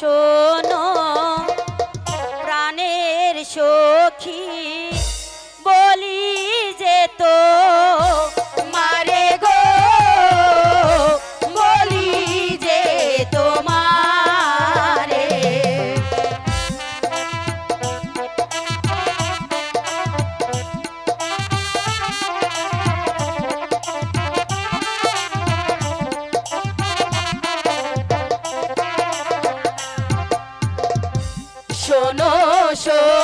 শোনো প্রাণের সখী। শোনো শোনো